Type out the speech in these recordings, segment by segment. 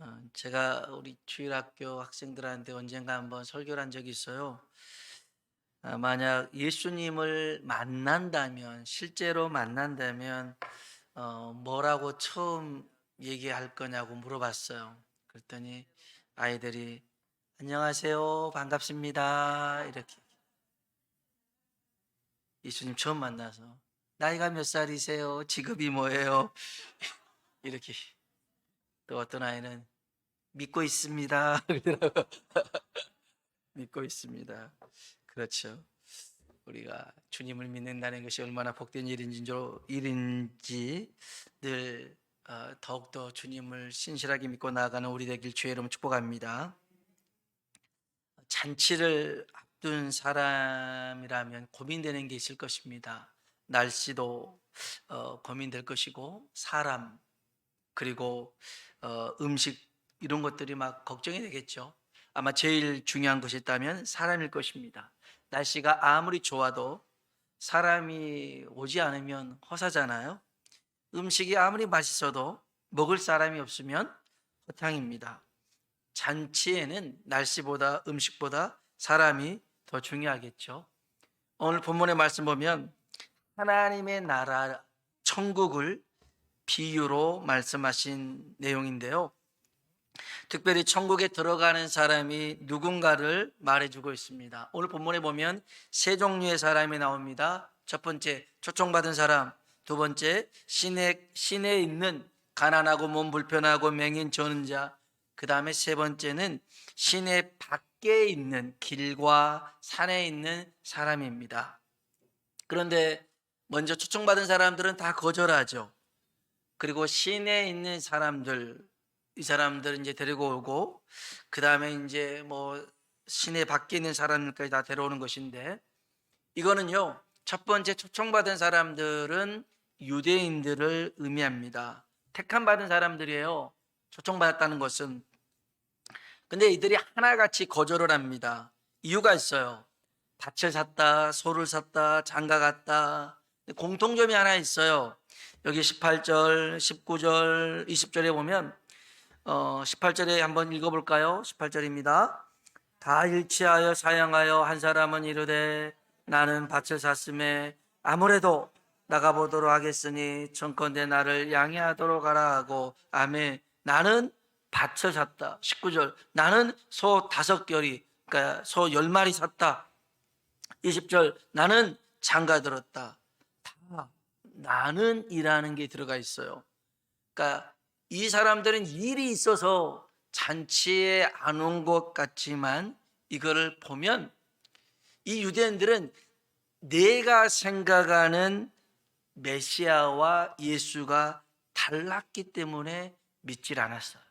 어, 제가 우리 주일학교 학생들한테 언젠가 한번 설교를 한 적이 있어요. 아, 만약 예수님을 만난다면, 실제로 만난다면, 어, 뭐라고 처음 얘기할 거냐고 물어봤어요. 그랬더니 아이들이 안녕하세요, 반갑습니다. 이렇게. 예수님 처음 만나서 나이가 몇 살이세요? 직업이 뭐예요? 이렇게. 또 어떤 아이는 믿고 있습니다. 믿고 있습니다. 그렇죠. 우리가 주님을 믿는다는 것이 얼마나 복된 일인지, 일인지 늘 어, 더욱더 주님을 신실하게 믿고 나아가는 우리 되길 주의 이름으로 축복합니다. 잔치를 앞둔 사람이라면 고민되는 게 있을 것입니다. 날씨도 어, 고민될 것이고 사람 그리고 어, 음식 이런 것들이 막 걱정이 되겠죠. 아마 제일 중요한 것이 있다면 사람일 것입니다. 날씨가 아무리 좋아도 사람이 오지 않으면 허사잖아요. 음식이 아무리 맛있어도 먹을 사람이 없으면 허탕입니다. 잔치에는 날씨보다 음식보다 사람이 더 중요하겠죠. 오늘 본문의 말씀 보면 하나님의 나라 천국을 비유로 말씀하신 내용인데요. 특별히 천국에 들어가는 사람이 누군가를 말해주고 있습니다. 오늘 본문에 보면 세 종류의 사람이 나옵니다. 첫 번째 초청받은 사람, 두 번째 시내 시내에 있는 가난하고 몸 불편하고 맹인 저는 자, 그 다음에 세 번째는 시내 밖에 있는 길과 산에 있는 사람입니다. 그런데 먼저 초청받은 사람들은 다 거절하죠. 그리고 시내에 있는 사람들 이 사람들 이제 데리고 오고 그 다음에 이제 뭐 시내 밖에 있는 사람들까지 다 데려오는 것인데 이거는요 첫 번째 초청받은 사람들은 유대인들을 의미합니다. 택함 받은 사람들이에요. 초청받았다는 것은 근데 이들이 하나같이 거절을 합니다. 이유가 있어요. 밭을 샀다, 소를 샀다, 장가 갔다. 공통점이 하나 있어요. 여기 18절, 19절, 20절에 보면 어, 18절에 한번 읽어볼까요? 18절입니다. 다 일치하여 사양하여 한 사람은 이르되 나는 밭을 샀음에 아무래도 나가보도록 하겠으니 청컨대 나를 양해하도록 하라 하고 아멘 나는 밭을 샀다. 19절 나는 소 다섯 결이 그러니까 소 열 마리 샀다. 20절 나는 장가 들었다. 다 나는이라는 게 들어가 있어요. 그러니까 이 사람들은 일이 있어서 잔치에 안 온 것 같지만 이거를 보면 이 유대인들은 내가 생각하는 메시아와 예수가 달랐기 때문에 믿질 않았어요.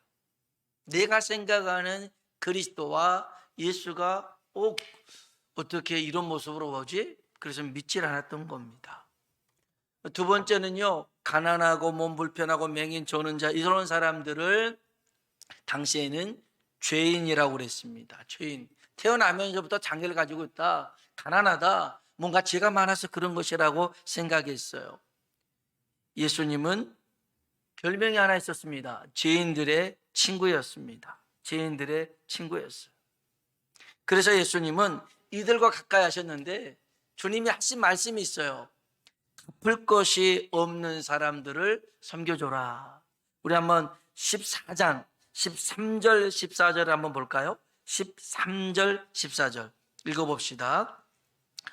내가 생각하는 그리스도와 예수가 꼭 어떻게 이런 모습으로 오지? 그래서 믿질 않았던 겁니다. 두 번째는요, 가난하고 몸 불편하고 맹인 조는 자 이런 사람들을 당시에는 죄인이라고 그랬습니다. 죄인. 태어나면서부터 장애를 가지고 있다. 가난하다. 뭔가 죄가 많아서 그런 것이라고 생각했어요. 예수님은 별명이 하나 있었습니다. 죄인들의 친구였습니다. 죄인들의 친구였어요. 그래서 예수님은 이들과 가까이 하셨는데 주님이 하신 말씀이 있어요. 갚을 것이 없는 사람들을 섬겨줘라. 우리 한번 14장 13절 14절을 한번 볼까요? 13절 14절 읽어봅시다.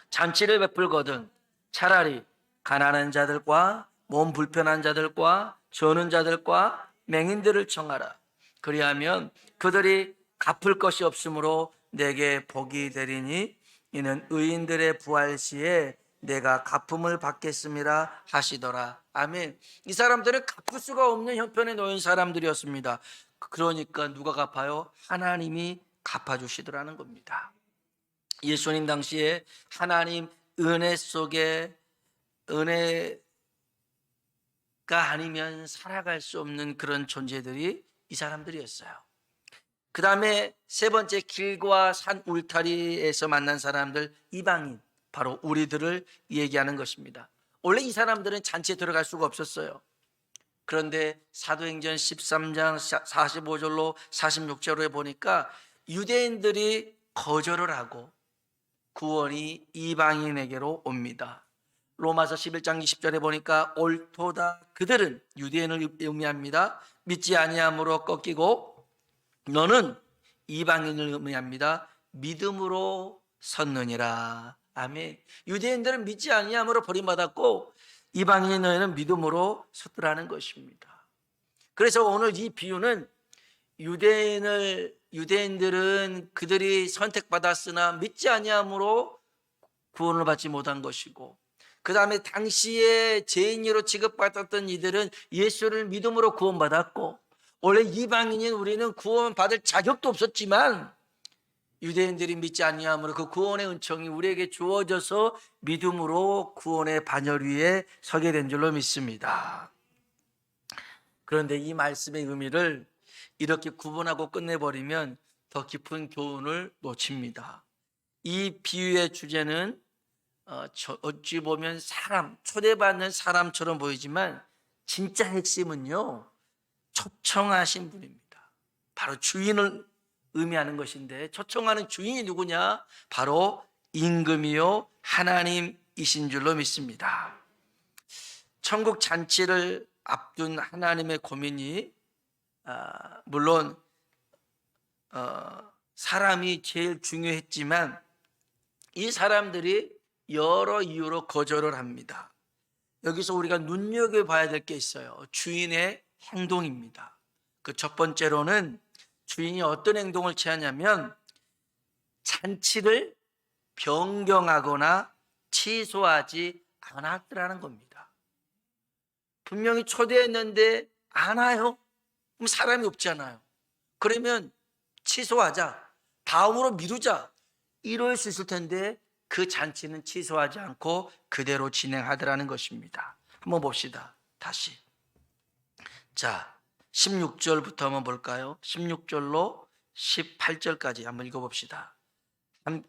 잔치를 베풀거든 차라리 가난한 자들과 몸 불편한 자들과 저는 자들과 맹인들을 청하라. 그리하면 그들이 갚을 것이 없으므로 내게 복이 되리니 이는 의인들의 부활 시에 내가 갚음을 받겠습니다 하시더라. 아멘. 이 사람들은 갚을 수가 없는 형편에 놓인 사람들이었습니다. 그러니까 누가 갚아요? 하나님이 갚아주시더라는 겁니다. 예수님 당시에 하나님 은혜 속에 은혜가 아니면 살아갈 수 없는 그런 존재들이 이 사람들이었어요. 그 다음에 세 번째 길과 산 울타리에서 만난 사람들 이방인 바로 우리들을 얘기하는 것입니다. 원래 이 사람들은 잔치에 들어갈 수가 없었어요. 그런데 사도행전 13장 45절로 46절에 보니까 유대인들이 거절을 하고 구원이 이방인에게로 옵니다. 로마서 11장 20절에 보니까 옳도다 그들은 유대인을 의미합니다. 믿지 아니함으로 꺾이고 너는 이방인을 의미합니다. 믿음으로 섰느니라. 아멘. 유대인들은 믿지 아니함으로 버림받았고 이방인은 믿음으로 섰더라는 것입니다. 그래서 오늘 이 비유는 유대인을 유대인들은 그들이 선택받았으나 믿지 아니함으로 구원을 받지 못한 것이고 그 다음에 당시에 죄인으로 취급받았던 이들은 예수를 믿음으로 구원받았고 원래 이방인인 우리는 구원받을 자격도 없었지만 유대인들이 믿지 아니함으로 그 구원의 은총이 우리에게 주어져서 믿음으로 구원의 반열 위에 서게 된 줄로 믿습니다. 그런데 이 말씀의 의미를 이렇게 구분하고 끝내버리면 더 깊은 교훈을 놓칩니다. 이 비유의 주제는 어, 저- 어찌 보면 사람, 초대받는 사람처럼 보이지만 진짜 핵심은요, 초청하신 분입니다. 바로 주인을 의미하는 것인데 초청하는 주인이 누구냐? 바로 임금이요 하나님이신 줄로 믿습니다. 천국 잔치를 앞둔 하나님의 고민이 아, 물론 어, 사람이 제일 중요했지만 이 사람들이 여러 이유로 거절을 합니다. 여기서 우리가 눈여겨봐야 될 게 있어요. 주인의 행동입니다. 그 첫 번째로는 주인이 어떤 행동을 취하냐면 잔치를 변경하거나 취소하지 않았더라는 겁니다. 분명히 초대했는데 안 와요? 그럼 사람이 없잖아요. 그러면 취소하자. 다음으로 미루자. 이럴 수 있을 텐데 그 잔치는 취소하지 않고 그대로 진행하더라는 것입니다. 한번 봅시다. 다시. 자, 16절부터 한번 볼까요? 16절로 18절까지 한번 읽어봅시다. 함-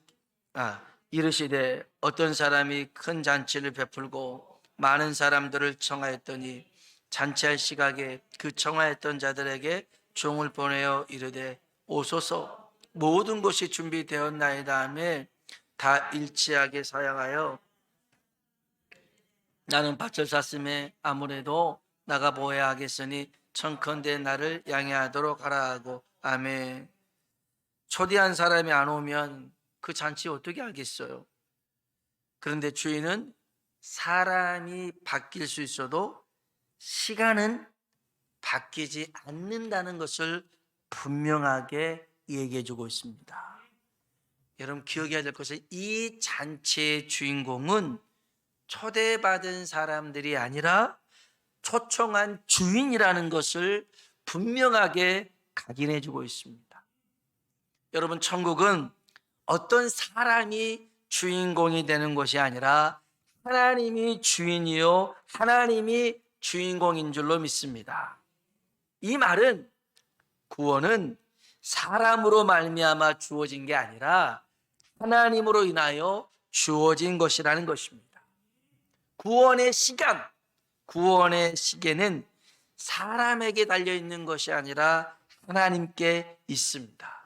아, 이르시되 어떤 사람이 큰 잔치를 베풀고 많은 사람들을 청하였더니 잔치할 시각에 그 청하였던 자들에게 종을 보내어 이르되 오소서 모든 것이 준비되었나이다 하며 다 일치하게 사양하여 나는 밭을 샀음에 아무래도 나가 보아야 하겠으니 청컨대 나를 양해하도록 하라 하고 아멘 초대한 사람이 안 오면 그 잔치 어떻게 하겠어요? 그런데 주인은 사람이 바뀔 수 있어도 시간은 바뀌지 않는다는 것을 분명하게 얘기해 주고 있습니다. 여러분 기억해야 될 것은 이 잔치의 주인공은 초대받은 사람들이 아니라 초청한 주인이라는 것을 분명하게 각인해 주고 있습니다. 여러분 천국은 어떤 사람이 주인공이 되는 것이 아니라 하나님이 주인이요 하나님이 주인공인 줄로 믿습니다. 이 말은 구원은 사람으로 말미암아 주어진 게 아니라 하나님으로 인하여 주어진 것이라는 것입니다. 구원의 시간, 구원의 시계는 사람에게 달려 있는 것이 아니라 하나님께 있습니다.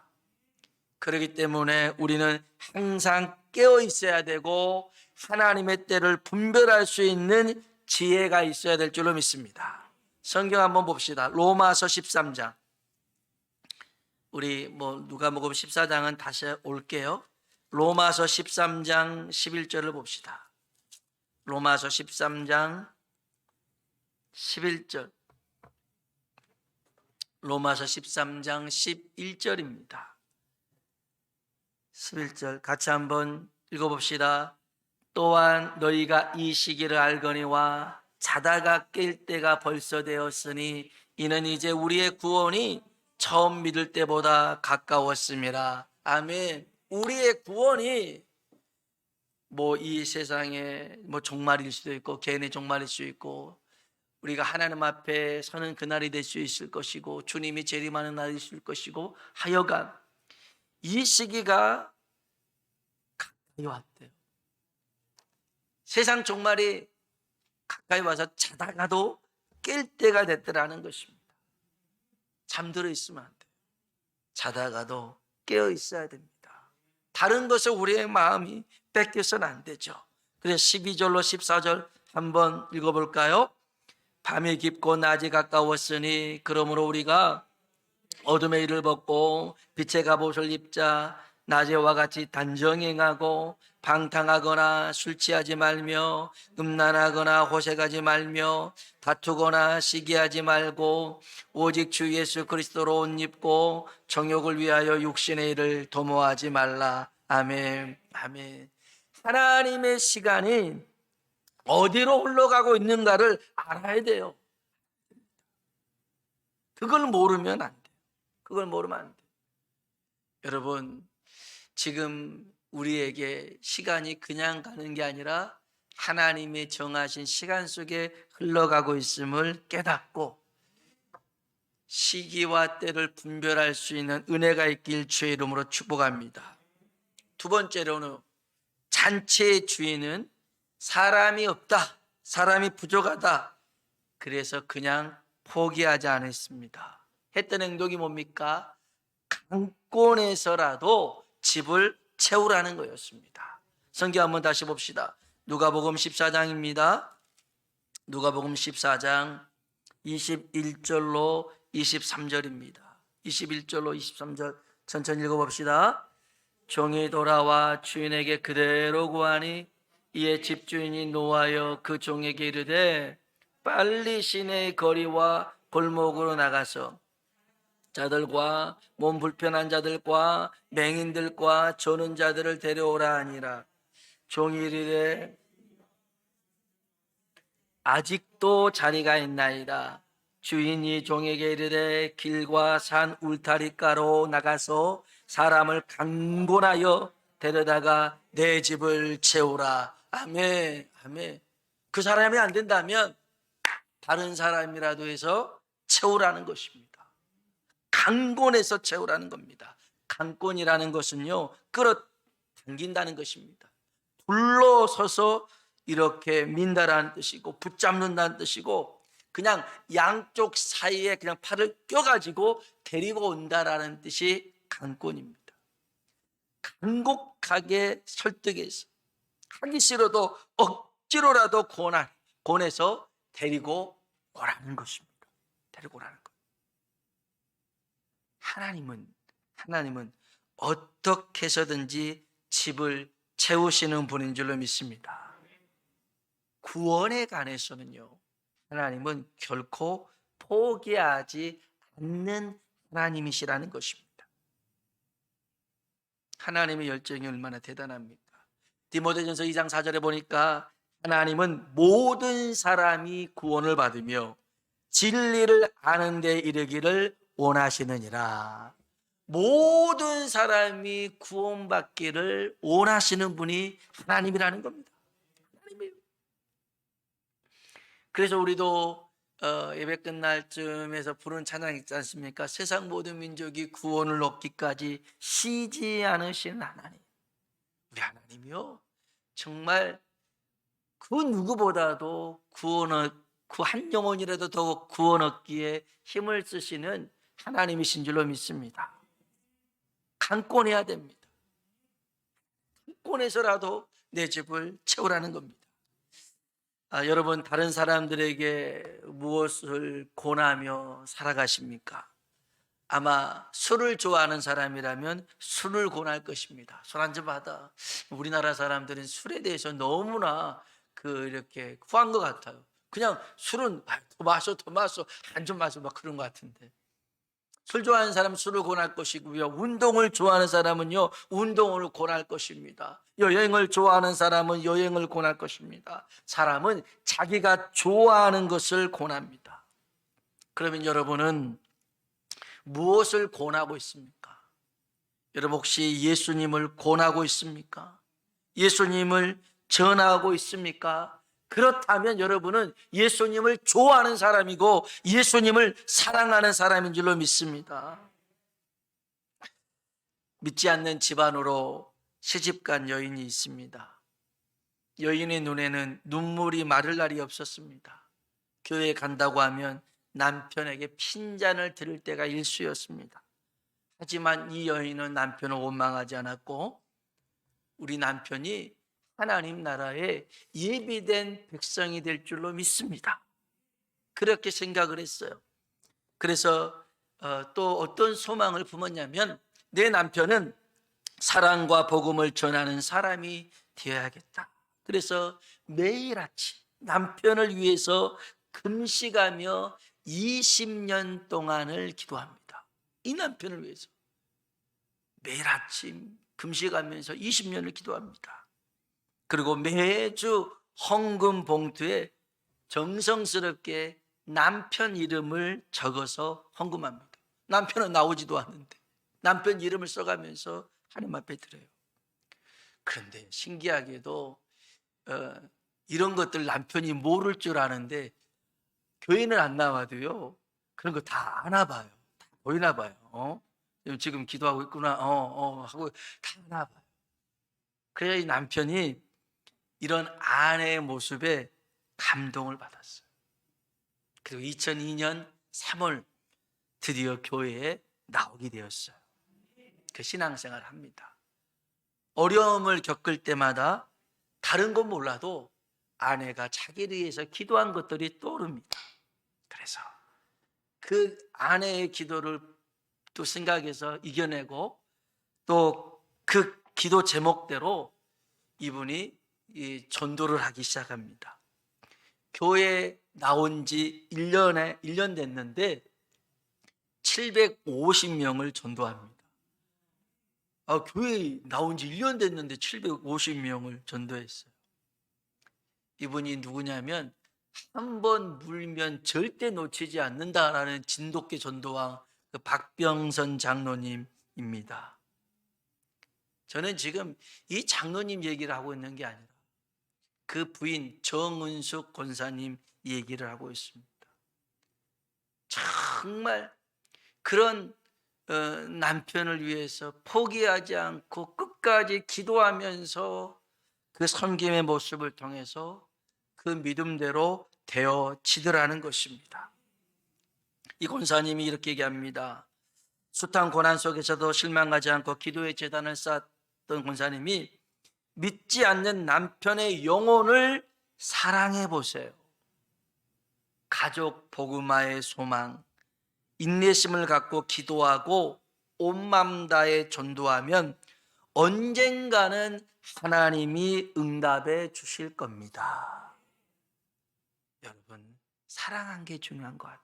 그렇기 때문에 우리는 항상 깨어 있어야 되고 하나님의 때를 분별할 수 있는 지혜가 있어야 될 줄로 믿습니다. 성경 한번 봅시다. 로마서 13장. 우리 뭐 누가 먹으면 14장은 다시 올게요. 로마서 13장 11절을 봅시다. 로마서 13장 11절. 로마서 13장 11절입니다. 11절 같이 한번 읽어봅시다. 또한 너희가 이 시기를 알거니와 자다가 깰 때가 벌써 되었으니 이는 이제 우리의 구원이 처음 믿을 때보다 가까웠습니다. 아멘. 우리의 구원이 뭐 이 세상에 뭐 종말일 수도 있고 개인의 종말일 수 있고 우리가 하나님 앞에 서는 그날이 될 수 있을 것이고 주님이 재림하는 날이 있을 것이고 하여간 이 시기가 가까이 왔대요. 세상 종말이 가까이 와서 자다가도 깰 때가 됐더라는 것입니다. 잠들어 있으면 안 돼요. 자다가도 깨어 있어야 됩니다. 다른 것을 우리의 마음이 뺏겨서는 안 되죠. 그래서 12절로 14절 한번 읽어볼까요? 밤이 깊고 낮이 가까웠으니 그러므로 우리가 어둠의 일을 벗고 빛의 갑옷을 입자 낮에와 같이 단정행하고 방탕하거나 술 취하지 말며 음란하거나 호색하지 말며 다투거나 시기하지 말고 오직 주 예수 그리스도로 옷 입고 정욕을 위하여 육신의 일을 도모하지 말라. 아멘. 아멘. 하나님의 시간이 어디로 흘러가고 있는가를 알아야 돼요. 그걸 모르면 안 돼요. 그걸 모르면 안 돼요. 여러분 지금 우리에게 시간이 그냥 가는 게 아니라 하나님의 정하신 시간 속에 흘러가고 있음을 깨닫고 시기와 때를 분별할 수 있는 은혜가 있길 주의 이름으로 축복합니다. 두 번째로는 잔치의 주인은 사람이 없다. 사람이 부족하다. 그래서 그냥 포기하지 않았습니다. 했던 행동이 뭡니까? 강권에서라도 집을 채우라는 거였습니다. 성경 한번 다시 봅시다. 누가복음 14장입니다. 누가복음 14장 21절로 23절입니다. 21절로 23절 천천히 읽어 봅시다. 종이 돌아와 주인에게 그대로 구하니 이에 집주인이 노하여 그 종에게 이르되 빨리 시내의 거리와 골목으로 나가서 자들과 몸 불편한 자들과 맹인들과 조는 자들을 데려오라 하니라. 종이 이르되 아직도 자리가 있나이다. 주인이 종에게 이르되 길과 산 울타리가로 나가서 사람을 강권하여 데려다가 내 집을 채우라 아멘 아멘 그 사람이 안 된다면 다른 사람이라도 해서 채우라는 것입니다 강권에서 채우라는 겁니다. 강권이라는 것은요, 끌어당긴다는 것입니다. 둘러서서 이렇게 민다라는 뜻이고, 붙잡는다는 뜻이고, 그냥 양쪽 사이에 그냥 팔을 껴가지고 데리고 온다라는 뜻이 강권입니다. 간곡하게 설득해서 하기 싫어도 억지로라도 권한, 권해서 데리고 오라는 것입니다. 데리고 오라는 것. 하나님은 하나님은 어떻게 해서든지 집을 채우시는 분인 줄로 믿습니다. 구원에 관해서는요. 하나님은 결코 포기하지 않는 하나님이시라는 것입니다. 하나님의 열정이 얼마나 대단합니까? 디모데전서 2장 4절에 보니까 하나님은 모든 사람이 구원을 받으며 진리를 아는 데 이르기를 원하시느니라. 모든 사람이 구원받기를 원하시는 분이 하나님이라는 겁니다. 하나님이에요. 그래서 우리도 어, 예배 끝날 쯤에서 부른 찬양 있지 않습니까? 세상 모든 민족이 구원을 얻기까지 쉬지 않으시는 하나님. 우리 하나님이요. 정말 그 누구보다도 구원을 그한 영혼이라도 더 구원 얻기에 힘을 쓰시는 하나님이신 줄로 믿습니다. 강권해야 됩니다. 강권해서라도 내 집을 채우라는 겁니다. 아, 여러분 다른 사람들에게 무엇을 권하며 살아가십니까? 아마 술을 좋아하는 사람이라면 술을 권할 것입니다. 술 한 잔 받아. 우리나라 사람들은 술에 대해서 너무나 그 이렇게 후한 것 같아요. 그냥 술은 아, 더 마셔, 더 마셔, 한 잔 마셔 막 그런 것 같은데. 술 좋아하는 사람은 술을 권할 것이고요. 운동을 좋아하는 사람은요, 운동을 권할 것입니다. 여행을 좋아하는 사람은 여행을 권할 것입니다. 사람은 자기가 좋아하는 것을 권합니다. 그러면 여러분은 무엇을 권하고 있습니까? 여러분 혹시 예수님을 권하고 있습니까? 예수님을 전하고 있습니까? 그렇다면 여러분은 예수님을 좋아하는 사람이고 예수님을 사랑하는 사람인 줄로 믿습니다. 믿지 않는 집안으로 시집간 여인이 있습니다. 여인의 눈에는 눈물이 마를 날이 없었습니다. 교회에 간다고 하면 남편에게 핀잔을 들을 때가 일수였습니다. 하지만 이 여인은 남편을 원망하지 않았고 우리 남편이 하나님 나라의 예비된 백성이 될 줄로 믿습니다. 그렇게 생각을 했어요. 그래서 어, 또 어떤 소망을 품었냐면 내 남편은 사랑과 복음을 전하는 사람이 되어야겠다. 그래서 매일 아침 남편을 위해서 금식하며 20년 동안을 기도합니다. 이 남편을 위해서 매일 아침 금식하면서 20년을 기도합니다. 그리고 매주 헌금 봉투에 정성스럽게 남편 이름을 적어서 헌금합니다. 남편은 나오지도 않는데 남편 이름을 써가면서 하나님 앞에 드려요. 그런데 신기하게도 어, 이런 것들 남편이 모를 줄 아는데 교회는 안 나와도요 그런 거 다 아나 봐요. 다 보이나 봐요. 어? 지금 기도하고 있구나. 어, 어 하고 다 아나 봐요. 그래야 이 남편이 이런 아내의 모습에 감동을 받았어요. 그리고 2002년 3월 드디어 교회에 나오게 되었어요. 그 신앙생활을 합니다. 어려움을 겪을 때마다 다른 건 몰라도 아내가 자기를 위해서 기도한 것들이 떠오릅니다. 그래서 그 아내의 기도를 또 생각해서 이겨내고 또 그 기도 제목대로 이분이 이 전도를 하기 시작합니다. 교회 나온 지 1년에 1년 됐는데 750명을 전도합니다. 아, 교회 나온 지 1년 됐는데 750명을 전도했어요. 이분이 누구냐면 한 번 물면 절대 놓치지 않는다라는 진돗개 전도왕 그 박병선 장로님입니다. 저는 지금 이 장로님 얘기를 하고 있는 게 아니라 그 부인 정은숙 권사님 얘기를 하고 있습니다. 정말 그런 어, 남편을 위해서 포기하지 않고 끝까지 기도하면서 그 섬김의 모습을 통해서 그 믿음대로 되어지더라는 것입니다. 이 권사님이 이렇게 얘기합니다. 숱한 고난 속에서도 실망하지 않고 기도의 재단을 쌓았던 권사님이 믿지 않는 남편의 영혼을 사랑해 보세요. 가족 복음화의 소망, 인내심을 갖고 기도하고 온맘 다해 전도하면 언젠가는 하나님이 응답해 주실 겁니다. 사랑한 게 중요한 것 같아요.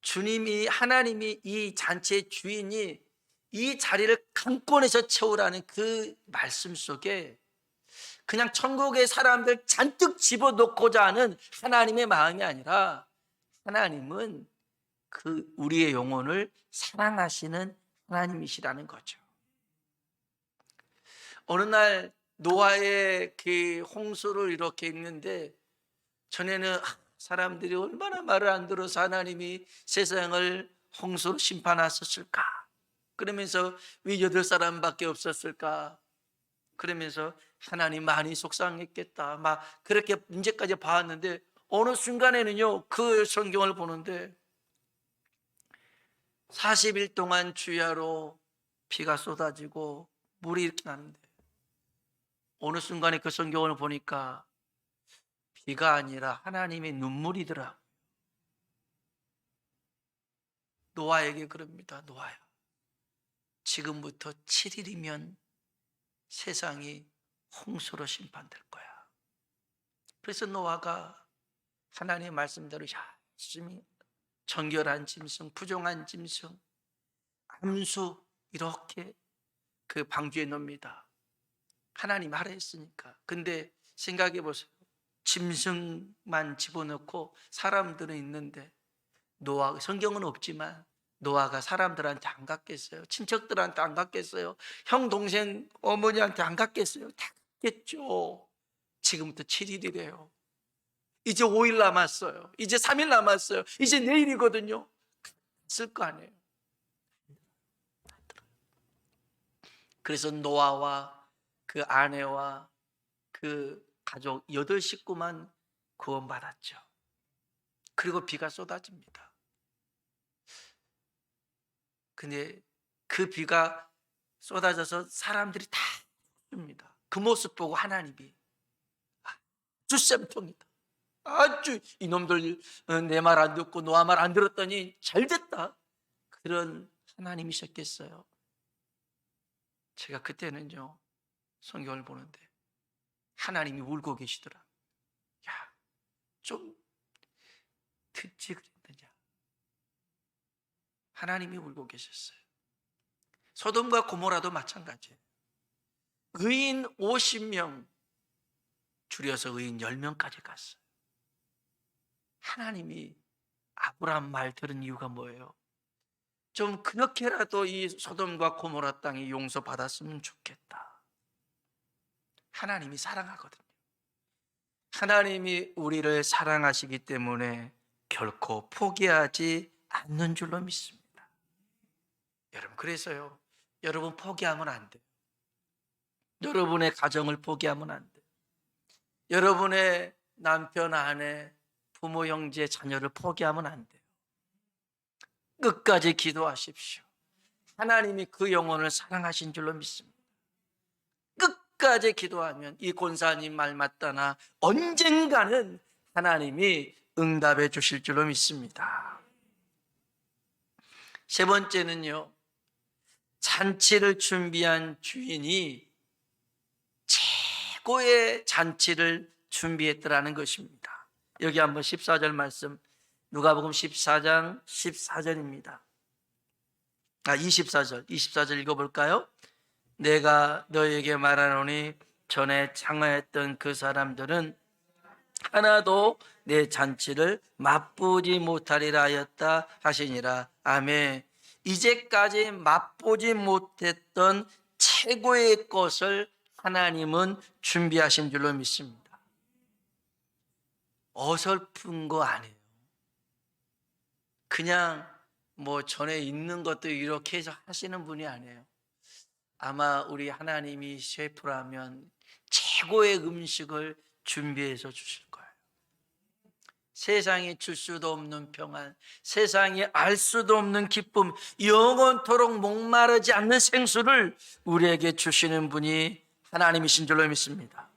주님이, 하나님이 이 잔치의 주인이 이 자리를 강권에서 채우라는 그 말씀 속에 그냥 천국의 사람들 잔뜩 집어넣고자 하는 하나님의 마음이 아니라 하나님은 그 우리의 영혼을 사랑하시는 하나님이시라는 거죠. 어느 날 노아의 그 홍수를 이렇게 읽는데 전에는 아, 사람들이 얼마나 말을 안 들어서 하나님이 세상을 홍수로 심판하셨을까? 그러면서 왜 여덟 사람밖에 없었을까? 그러면서 하나님 많이 속상했겠다. 막 그렇게 문제까지 봐왔는데 어느 순간에는요 그 성경을 보는데 40일 동안 주야로 비가 쏟아지고 물이 이렇게 나는데 어느 순간에 그 성경을 보니까 비가 아니라 하나님의 눈물이더라. 노아에게 그럽니다. 노아야. 지금부터 7일이면 세상이 홍수로 심판될 거야. 그래서 노아가 하나님의 말씀대로 열심히 정결한 짐승, 부정한 짐승, 암수 이렇게 그 방주에 놓습니다. 하나님 하라 했으니까. 근데 생각해 보세요. 짐승만 집어넣고 사람들은 있는데 노아 성경은 없지만 노아가 사람들한테 안 갔겠어요. 친척들한테 안 갔겠어요. 형 동생 어머니한테 안 갔겠어요. 다 갔겠죠. 지금부터 7일이래요. 이제 5일 남았어요. 이제 3일 남았어요. 이제 내일이거든요. 쓸거 아니에요. 그래서 노아와 그 아내와 그 가족 여덟 식구만 구원받았죠. 그리고 비가 쏟아집니다. 근데 그 비가 쏟아져서 사람들이 다 죽습니다. 그 모습 보고 하나님이 아주 쌤통이다. 아주 이놈들 내 말 안 듣고 노아 말 안 들었더니 잘 됐다. 그런 하나님이셨겠어요. 제가 그때는요 성경을 보는데 하나님이 울고 계시더라. 야, 좀 듣지 그랬느냐. 하나님이 울고 계셨어요. 소돔과 고모라도 마찬가지예요. 의인 50명 줄여서 의인 10명까지 갔어요. 하나님이 아브라함 말 들은 이유가 뭐예요? 좀 그렇게라도 이 소돔과 고모라 땅이 용서받았으면 좋겠다. 하나님이 사랑하거든요. 하나님이 우리를 사랑하시기 때문에 결코 포기하지 않는 줄로 믿습니다. 여러분, 그래서요. 여러분 포기하면 안 돼요. 여러분의 가정을 포기하면 안 돼요. 여러분의 남편, 아내, 부모, 형제, 자녀를 포기하면 안 돼요. 끝까지 기도하십시오. 하나님이 그 영혼을 사랑하신 줄로 믿습니다. 끝까지 기도하면 이 권사님 말 맞다나 언젠가는 하나님이 응답해 주실 줄로 믿습니다. 세 번째는요, 잔치를 준비한 주인이 최고의 잔치를 준비했더라는 것입니다. 여기 한번 14절 말씀, 누가복음 14장 14절입니다. 아, 24절, 24절 읽어볼까요? 내가 너에게 말하노니 전에 창화했던 그 사람들은 하나도 내 잔치를 맛보지 못하리라 하였다 하시니라. 아멘. 이제까지 맛보지 못했던 최고의 것을 하나님은 준비하신 줄로 믿습니다. 어설픈 거 아니에요. 그냥 뭐 전에 있는 것도 이렇게 해서 하시는 분이 아니에요. 아마 우리 하나님이 셰프라면 최고의 음식을 준비해서 주실 거예요. 세상에 줄 수도 없는 평안, 세상에 알 수도 없는 기쁨, 영원토록 목마르지 않는 생수를 우리에게 주시는 분이 하나님이신 줄로 믿습니다.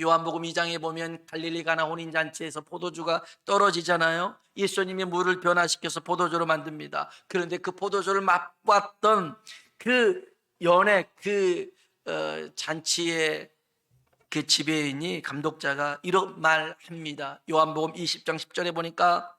요한복음 2장에 보면 갈릴리 가나 혼인 잔치에서 포도주가 떨어지잖아요. 예수님이 물을 변화시켜서 포도주로 만듭니다. 그런데 그 포도주를 맛봤던 그 연애 그 어, 잔치의 그 지배인이 감독자가 이런 말 합니다. 요한복음 20장 10절에 보니까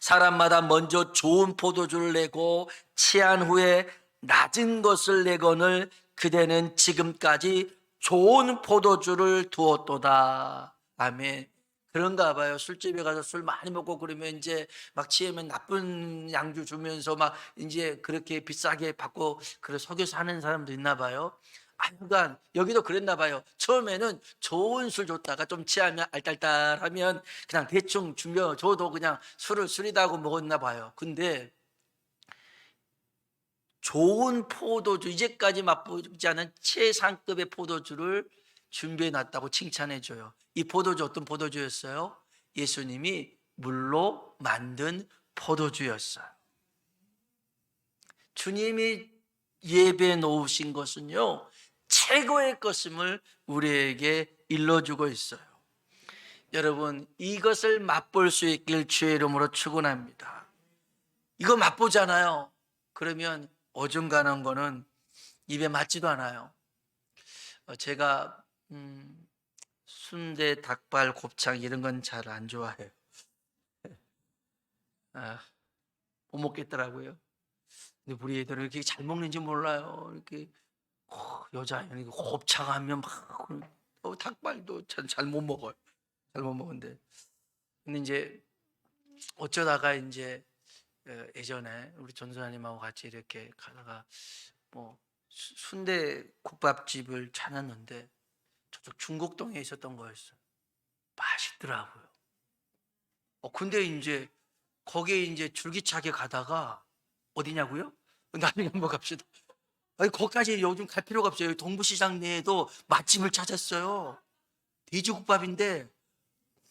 사람마다 먼저 좋은 포도주를 내고 취한 후에 낮은 것을 내거늘 그대는 지금까지 좋은 포도주를 두었도다. 아멘. 그런가 봐요. 술집에 가서 술 많이 먹고 그러면 이제 막 취하면 나쁜 양주 주면서 막 이제 그렇게 비싸게 받고 그래 속여서 하는 사람도 있나 봐요. 하여간 여기도 그랬나 봐요. 처음에는 좋은 술 줬다가 좀 취하면 알딸딸하면 그냥 대충 주면 저도 그냥 술을 술이다고 먹었나 봐요. 근데 좋은 포도주 이제까지 맛보지 않은 최상급의 포도주를 준비해 놨다고 칭찬해 줘요. 이 포도주 어떤 포도주였어요? 예수님이 물로 만든 포도주였어요. 주님이 예배 놓으신 것은요, 최고의 것임을 우리에게 일러주고 있어요. 여러분, 이것을 맛볼 수 있길 주의 이름으로 축원합니다. 이거 맛보잖아요. 그러면 어중간한 거는 입에 맞지도 않아요. 어, 제가 음, 순대, 닭발, 곱창 이런 건 잘 안 좋아해요. 아, 못 먹겠더라고요. 근데 우리 애들은 이렇게 잘 먹는지 몰라요. 이렇게 어, 여자애는 이거 곱창 하면 막 어, 닭발도 잘 못 먹어요. 잘 못 먹는데. 근데 이제 어쩌다가 이제 어, 예전에 우리 전도사님하고 같이 이렇게 가다가 뭐 수- 순대 국밥집을 찾았는데 중곡동에 있었던 거였어요. 맛있더라고요. 어 근데 이제 거기에 이제 줄기차게 가다가 어디냐고요? 나중에 한번 갑시다. 아니 거기까지 요즘 갈 필요가 없어요. 동부시장 내에도 맛집을 찾았어요. 돼지국밥인데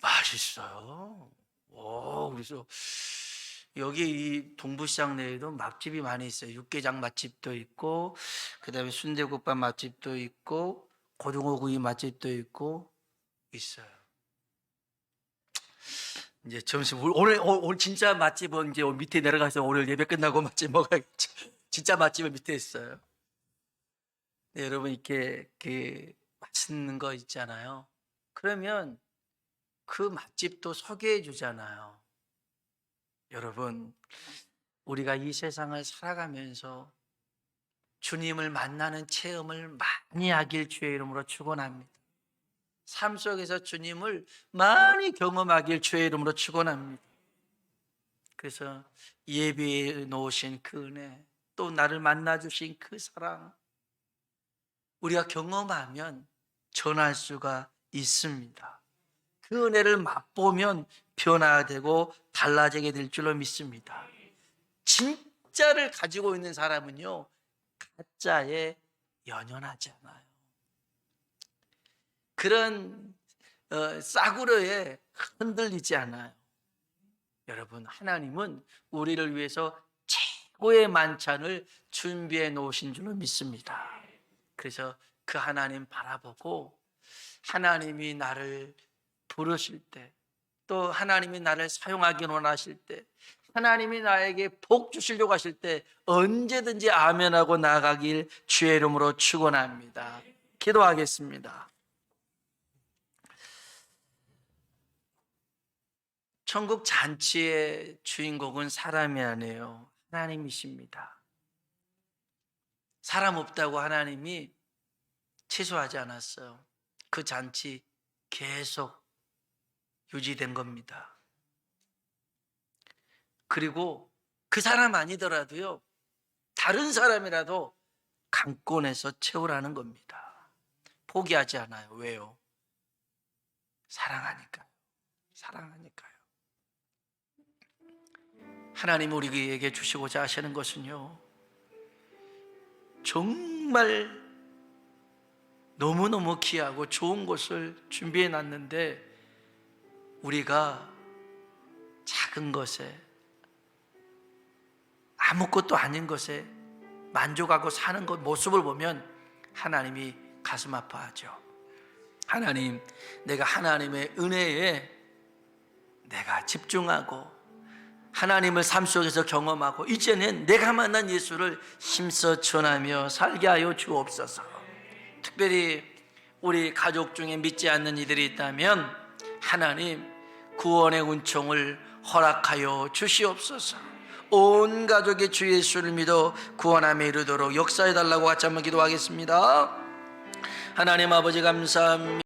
맛있어요. 오, 그래서 여기 이 동부시장 내에도 맛집이 많이 있어요. 육개장 맛집도 있고, 그 다음에 순대국밥 맛집도 있고, 고등어 구이 맛집도 있고, 있어요. 이제 점심, 올- 오늘, 오- 오늘 진짜 맛집은 이제 밑에 내려가서 오늘 예배 끝나고 맛집 먹어야겠죠. 진짜 맛집은 밑에 있어요. 네, 여러분, 이렇게, 그, 맛있는 거 있잖아요. 그러면 그 맛집도 소개해 주잖아요. 여러분, 우리가 이 세상을 살아가면서 주님을 만나는 체험을 많이 하길 주의 이름으로 축원합니다. 삶 속에서 주님을 많이 경험하길 주의 이름으로 축원합니다. 그래서 예배에 놓으신 그 은혜, 또 나를 만나 주신 그 사랑 우리가 경험하면 전할 수가 있습니다. 그 은혜를 맛보면 변화되고 달라지게 될 줄로 믿습니다. 진짜를 가지고 있는 사람은요, 가짜에 연연하지 않아요. 그런 어, 싸구려에 흔들리지 않아요. 여러분, 하나님은 우리를 위해서 최고의 만찬을 준비해 놓으신 줄로 믿습니다. 그래서 그 하나님 바라보고 하나님이 나를 부르실 때, 또 하나님이 나를 사용하기 원하실 때, 하나님이 나에게 복 주시려고 하실 때 언제든지 아멘하고 나가길 주의 이름으로 축원합니다. 기도하겠습니다. 천국 잔치의 주인공은 사람이 아니에요. 하나님이십니다. 사람 없다고 하나님이 취소하지 않았어요. 그 잔치 계속 유지된 겁니다. 그리고 그 사람 아니더라도요, 다른 사람이라도 강권해서 채우라는 겁니다. 포기하지 않아요. 왜요? 사랑하니까요. 사랑하니까요. 하나님 우리에게 주시고자 하시는 것은요, 정말 너무너무 귀하고 좋은 것을 준비해 놨는데 우리가 작은 것에 아무것도 아닌 것에 만족하고 사는 것 모습을 보면 하나님이 가슴 아파하죠. 하나님, 내가 하나님의 은혜에 내가 집중하고 하나님을 삶 속에서 경험하고 이제는 내가 만난 예수를 힘써 전하며 살게 하여 주옵소서. 특별히 우리 가족 중에 믿지 않는 이들이 있다면 하나님 구원의 은총을 허락하여 주시옵소서. 온 가족이 주 예수를 믿어 구원함에 이르도록 역사해 달라고 같이 한번 기도하겠습니다. 하나님 아버지 감사합니다.